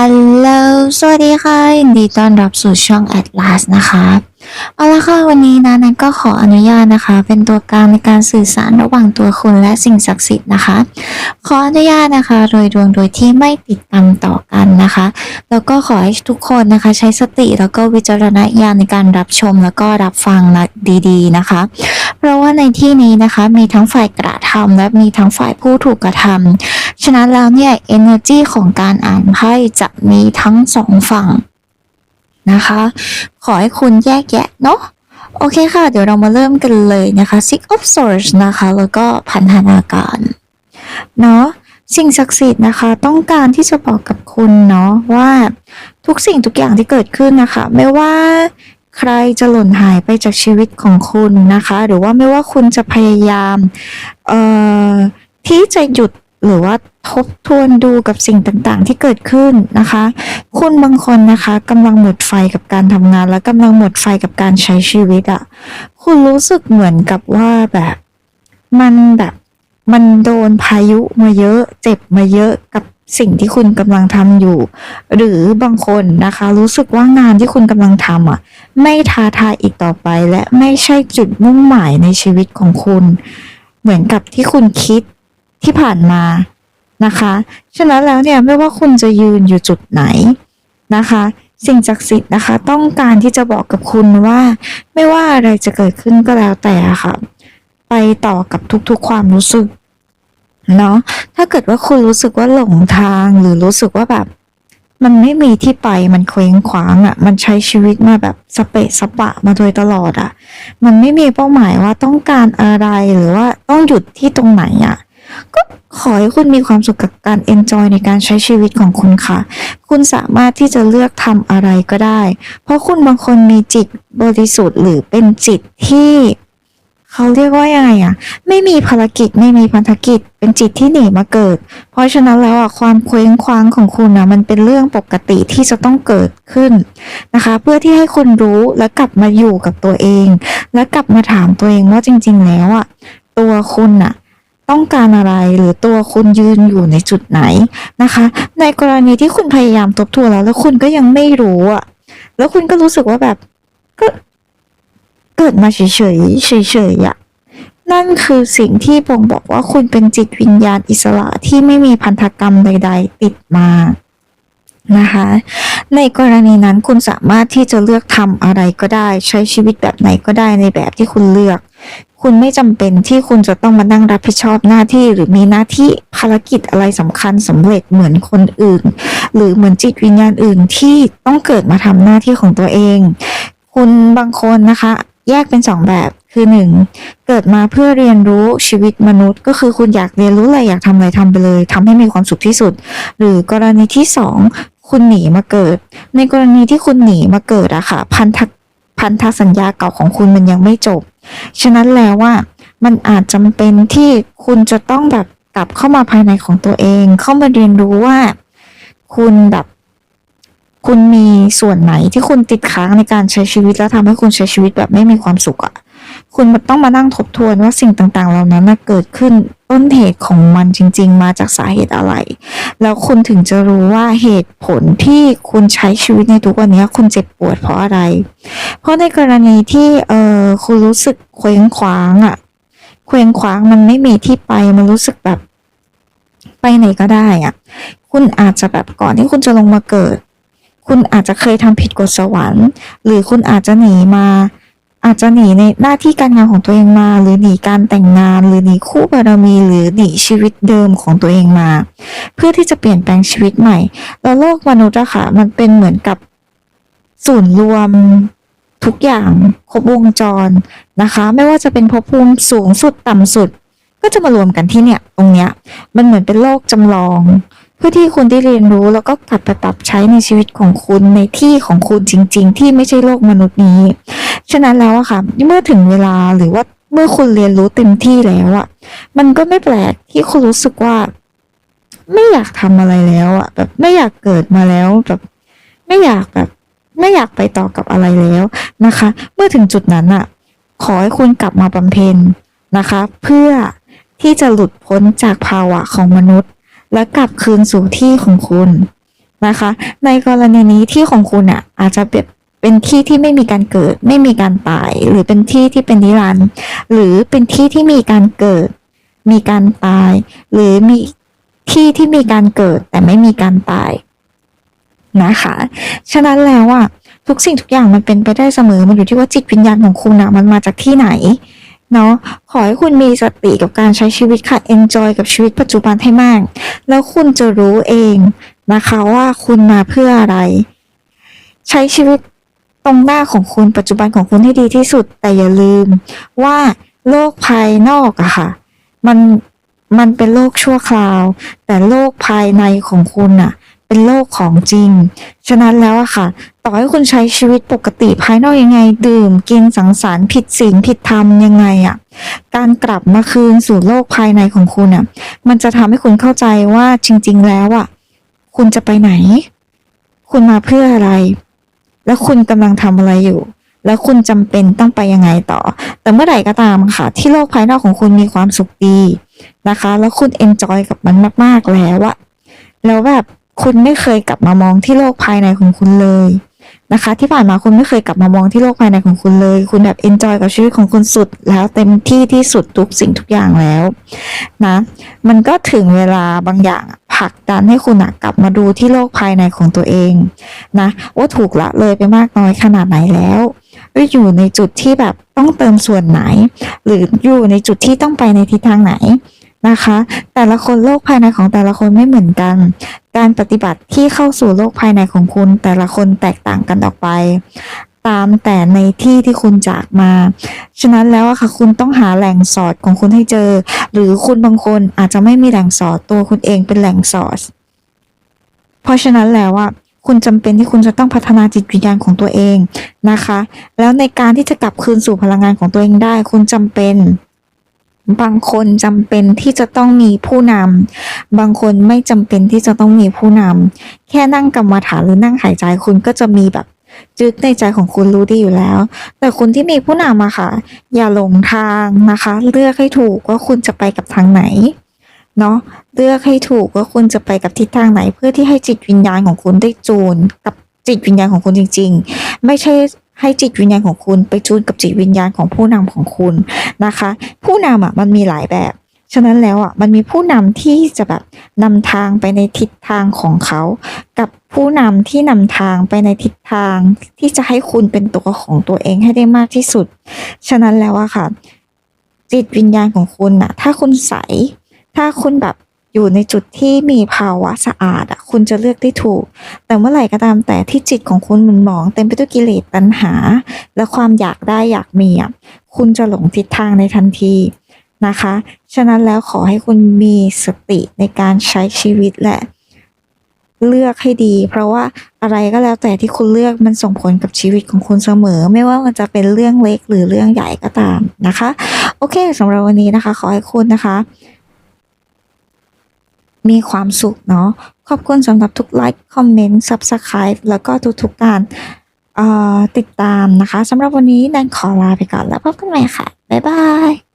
อัลโหลสวัสดีค่ะยินดีต้อนรับสู่ช่อง Atlas นะคะ เอาละค่ะ วันนี้นะนันก็ขออนุญาตนะคะ เป็นตัวกลางในการสื่อสารระหว่างตัวคุณและสิ่งศักดิ์สิทธิ์นะคะ ขออนุญาตนะคะโดยดวงโดยที่ไม่ติดตามต่อกันนะคะ แล้วก็ขอให้ทุกคนนะคะใช้สติแล้วก็วิจารณญาณในการรับชมแล้วก็รับฟังนะดีๆนะคะ เพราะว่าในที่นี้นะคะมีทั้งฝ่ายกระทำและมีทั้งฝ่ายผู้ถูกกระทำฉะนั้นแล้วเนี่ย energy ของการอ่านไพ่จะมีทั้งสองฝั่งนะคะ ขอให้คุณแยกแยะเนาะโอเคค่ะ เดี๋ยวเรามาเริ่มกันเลยนะคะ Six of Swords นะคะ แล้วก็พันธนาการเนาะสิ่งศักดิ์สิทธิ์นะคะ ต้องการที่จะบอกกับคุณเนาะว่าทุกสิ่งทุกอย่างที่เกิดขึ้นนะคะ ไม่ว่า ใครจะหล่นหายไปจากชีวิตของคุณนะคะ หรือว่าไม่ว่าคุณจะพยายามเอ่อที่จะหยุดหรือว่าทบทวนดูกับสิ่งต่างๆ ที่เกิดขึ้นนะคะ คุณบางคนนะคะกำลังหมดไฟกับการทำงาน และกำลังหมดไฟกับการใช้ชีวิตอะ่ะ คุณรู้สึกเหมือนกับว่าแบบมันแบบมันโดนพายุมาเยอะ เจ็บมาเยอะกับ สิ่งที่คุณกำลังทำอยู่ หรือบางคนนะคะ รู้สึกว่างานที่คุณกำลังทำอะ ไม่ท้าทายอีกต่อไป และไม่ใช่จุดมุ่งหมายในชีวิตของคุณ เหมือนกับที่คุณคิดที่ผ่านมานะคะ ฉะนั้นแล้วเนี่ยไม่ว่าคุณจะยืนอยู่จุดไหนนะคะ สิ่งศักดิ์สิทธิ์นะคะ ต้องการที่จะบอกกับคุณว่า ไม่ว่าอะไรจะเกิดขึ้นก็แล้วแต่ะค่ะ ไปต่อกับทุกๆความรู้สึก เนาะถ้าเกิดว่าคุณรู้สึกว่าหลงทางหรือรู้สึกว่าแบบ มันไม่มีที่ไปมันเคว้งคว้างอะ่ะ มันใช้ชีวิตมาแบบสเปะสปะมาโดยตลอดอะ่ะ มันไม่มีเป้าหมายว่าต้องการอะไรหรือว่าต้องหยุดที่ตรงไหนอะ่ะ ก็ขอให้คุณมีความสุขกับการ enjoy ในการใช้ชีวิตของคุณค่ะ คุณสามารถที่จะเลือกทำอะไรก็ได้ เพราะคุณบางคนมีจิตบริสุทธิ์หรือเป็นจิตที่ เขาเรียกว่ายังไงอะไม่มีภารกิจไม่มีพันธกิจ เป็นจิตที่หนีมาเกิด เพราะฉะนั้นแล้วอะความเคว้งคว้างของคุณนะมันเป็นเรื่องปกติที่จะต้องเกิดขึ้นนะคะ เพื่อที่ให้คุณรู้และกลับมาอยู่กับตัวเอง และกลับมาถามตัวเองว่าจริง ๆ แล้วอะตัวคุณอะต้องการอะไรหรือตัวคุณยืนอยู่ในจุดไหนนะคะ ในกรณีที่คุณพยายามทบทวนแล้ว แล้วคุณก็ยังไม่รู้อะแล้วคุณก็รู้สึกว่าแบบ เกิดมาเฉยๆเฉยๆอะนั่นคือสิ่งที่บ่งบอกว่าคุณเป็นจิตวิญญาณอิสระที่ไม่มีพันธกรรมใด ๆ ติดมานะคะ ในกรณีนั้นคุณสามารถที่จะเลือกทำอะไรก็ได้ ใช้ชีวิตแบบไหนก็ได้ในแบบที่คุณเลือก คุณไม่จำเป็นที่คุณจะต้องมานั่งรับผิดชอบหน้าที่หรือมีหน้าที่ภารกิจอะไรสำคัญสำเร็จเหมือนคนอื่น หรือเหมือนจิตวิญญาณอื่นที่ต้องเกิดมาทำหน้าที่ของตัวเอง คุณบางคนนะคะ แยกเป็นสองแบบ คือหนึ่งเกิดมาเพื่อเรียนรู้ชีวิตมนุษย์ ก็คือคุณอยากเรียนรู้อะไรอยากทำอะไรทำไปเลยทำให้มีความสุขที่สุด หรือกรณีที่สองคุณหนีมาเกิด ในกรณีที่คุณหนีมาเกิดอะค่ะพันธพันธสัญญาเก่าของคุณมันยังไม่จบ ฉะนั้นแล้วว่ามันอาจจำเป็นที่คุณจะต้องแบบกลับเข้ามาภายในของตัวเอง เข้ามาเรียนรู้ว่า คุณแบบ คุณมีส่วนไหนที่คุณติดค้างในการใช้ชีวิตแล้วทำให้คุณใช้ชีวิตแบบไม่มีความสุขอะ่ะ คุณต้องมานั่งทบทวนว่าสิ่งต่างๆ เหล่านั้นนะเกิดขึ้นต้นเหตุของมันจริง ๆ มาจากสาเหตุอะไร แล้วคุณถึงจะรู้ว่าเหตุผลที่คุณใช้ชีวิตในทุกวันนี้คุณเจ็บปวดเพราะอะไร เพราะในกรณีที่เออคุณรู้สึกเคว้งคว้างอะ่ะเคว้งคว้างมันไม่มีที่ไปมันรู้สึกแบบไปไหนก็ได้อะ่ะ คุณอาจจะแบบก่อนที่คุณจะลงมาเกิด คุณอาจจะเคยทำผิดกฎสวรรค์ หรือคุณอาจจะหนีมา อาจจะหนีในหน้าที่การงานของตัวเองมา หรือหนีการแต่งงาน หรือหนีคู่บารมี หรือหนีชีวิตเดิมของตัวเองมา เพื่อที่จะเปลี่ยนแปลงชีวิตใหม่ แล้วโลกมนุษย์อะค่ะมันเป็นเหมือนกับศูนย์รวมทุกอย่างครบวงจรนะคะ ไม่ว่าจะเป็นภพภูมิสูงสุดต่ำสุด ก็จะมารวมกันที่เนี่ยตรงเนี้ยมันเหมือนเป็นโลกจำลอง เพื่อที่คุณได้เรียนรู้แล้วก็กลับไปปรับใช้ในชีวิตของคุณในที่ของคุณจริง ๆ ที่ไม่ใช่โลกมนุษย์นี้ ฉะนั้นแล้วอะค่ะเมื่อถึงเวลาหรือว่าเมื่อคุณเรียนรู้เต็มที่แล้วอะมันก็ไม่แปลกที่คุณรู้สึกว่า ไม่อยากทำอะไรแล้วอะแบบไม่อยากเกิดมาแล้วแบบไม่อยากแบบ ไม่อยากไปต่อกับอะไรแล้วนะคะ เมื่อถึงจุดนั้นอะขอให้คุณกลับมาบำเพ็ญนะคะ เพื่อที่จะหลุดพ้นจากภาวะของมนุษย์ และกลับคืนสู่ที่ของคุณนะคะ ในกรณีนี้ที่ของคุณอะอาจจะเป็นเป็นที่ที่ไม่มีการเกิด ไม่มีการตาย หรือเป็นที่ที่เป็นนิรันดร์หรือเป็นที่ที่มีการเกิด มีการตาย หรือมีที่ที่มีการเกิดแต่ไม่มีการตายนะคะ ฉะนั้นแล้วอะทุกสิ่งทุกอย่างมันเป็นไปได้เสมอ มันอยู่ที่ว่าจิตวิญญาณของคุณอะมันมาจากที่ไหน เนาะขอให้คุณมีสติกับการใช้ชีวิตค่ะ enjoy กับชีวิตปัจจุบันให้มาก แล้วคุณจะรู้เองนะคะว่าคุณมาเพื่ออะไร ใช้ชีวิตตรงหน้าของคุณปัจจุบันของคุณให้ดีที่สุด แต่อย่าลืมว่าโลกภายนอกอะค่ะ มันมันเป็นโลกชั่วคราว แต่โลกภายในของคุณอะ เป็นโลกของจริง ฉะนั้นแล้วอะค่ะ ต่อให้คุณใช้ชีวิตปกติภายนอกยังไง ดื่มกินสังสรรค์ผิดศีลผิดธรรมยังไงอะการกลับมาคืนสู่โลกภายในของคุณอะมันจะทำให้คุณเข้าใจว่าจริง ๆ แล้วอะคุณจะไปไหน คุณมาเพื่ออะไร แล้วคุณกำลังทำอะไรอยู่ แล้วคุณจำเป็นต้องไปยังไงต่อ แต่เมื่อไหร่ก็ตามค่ะ ที่โลกภายนอกของคุณมีความสุขดีนะคะ แล้วคุณเอนจอยกับมันมากๆแล้วอะแล้วแบบ คุณไม่เคยกลับมามองที่โลกภายในของคุณเลยนะคะ ที่ผ่านมาคุณไม่เคยกลับมามองที่โลกภายในของคุณเลย คุณแบบเอนจอยกับชีวิตของคุณสุด แล้วเต็มที่ที่สุดทุกสิ่งทุกอย่างแล้วนะ มันก็ถึงเวลาบางอย่างผลักดันให้คุณอะกลับมาดูที่โลกภายในของตัวเองนะว่าถูกละเลยไปมากน้อยขนาดไหนแล้วว่าอยู่ในจุดที่แบบต้องเติมส่วนไหน หรืออยู่ในจุดที่ต้องไปในทิศทางไหนนะคะ แต่ละคนโลกภายในของแต่ละคนไม่เหมือนกัน การปฏิบัติที่เข้าสู่โลกภายในของคุณ แต่ละคนแตกต่างกันออกไป ตามแต่ในที่ที่คุณจากมา ฉะนั้นแล้วอะค่ะคุณต้องหาแหล่งสอดของคุณให้เจอ หรือคุณบางคนอาจจะไม่มีแหล่งสอดตัวคุณเองเป็นแหล่งสอดเพราะฉะนั้นแล้วอะคุณจำเป็นที่คุณจะต้องพัฒนาจิตวิญญาณของตัวเองนะคะ แล้วในการที่จะกลับคืนสู่พลังงานของตัวเองได้ คุณจำเป็น บางคนจำเป็นที่จะต้องมีผู้นำบางคนไม่จำเป็นที่จะต้องมีผู้นำแค่นั่งกรรมฐานหรือนั่งหายใจคุณก็จะมีแบบจึกในใจของคุณรู้ดีอยู่แล้ว แต่คนที่มีผู้นำอะค่ะ อย่าหลงทางนะคะ เลือกให้ถูกว่าคุณจะไปกับทางไหนเนาะเลือกให้ถูกว่าคุณจะไปกับทิศทางไหน เพื่อที่ให้จิตวิญญาณของคุณได้จูนกับจิตวิญญาณของคุณจริง ๆ ไม่ใช่ ให้จิตวิญญาณของคุณไปจูนกับจิตวิญญาณของผู้นำของคุณนะคะ ผู้นำอะมันมีหลายแบบฉะนั้นแล้วอะมันมีผู้นำที่จะแบบนำทางไปในทิศทางของเขา กับผู้นำที่นำทางไปในทิศทางที่จะให้คุณเป็นตัวของตัวเองให้ได้มากที่สุด ฉะนั้นแล้วอะค่ะ จิตวิญญาณของคุณน่ะถ้าคุณใส ถ้าคุณแบบ อยู่ในจุดที่มีภาวะสะอาดอะคุณจะเลือกได้ถูก แต่เมื่อไหร่ก็ตามแต่ที่จิตของคุณมันหมอง เต็มไปด้วยกิเลสตัณหา และความอยากได้อยากมีอะคุณจะหลงทิศทางในทันทีนะคะ ฉะนั้นแล้วขอให้คุณมีสติในการใช้ชีวิตและ เลือกให้ดี เพราะว่าอะไรก็แล้วแต่ที่คุณเลือกมันส่งผลกับชีวิตของคุณเสมอ ไม่ว่ามันจะเป็นเรื่องเล็กหรือเรื่องใหญ่ก็ตามนะคะ โอเคสำหรับวันนี้นะคะ ขอให้คุณนะคะ มีความสุขเนาะขอบคุณสำหรับทุกไลค์คอมเมนต์ Subscribe แล้วก็ทุกๆการติดตามนะคะสำหรับวันนี้แดนขอลาไปก่อนแล้วพบกันใหม่ค่ะ บ๊ายบาย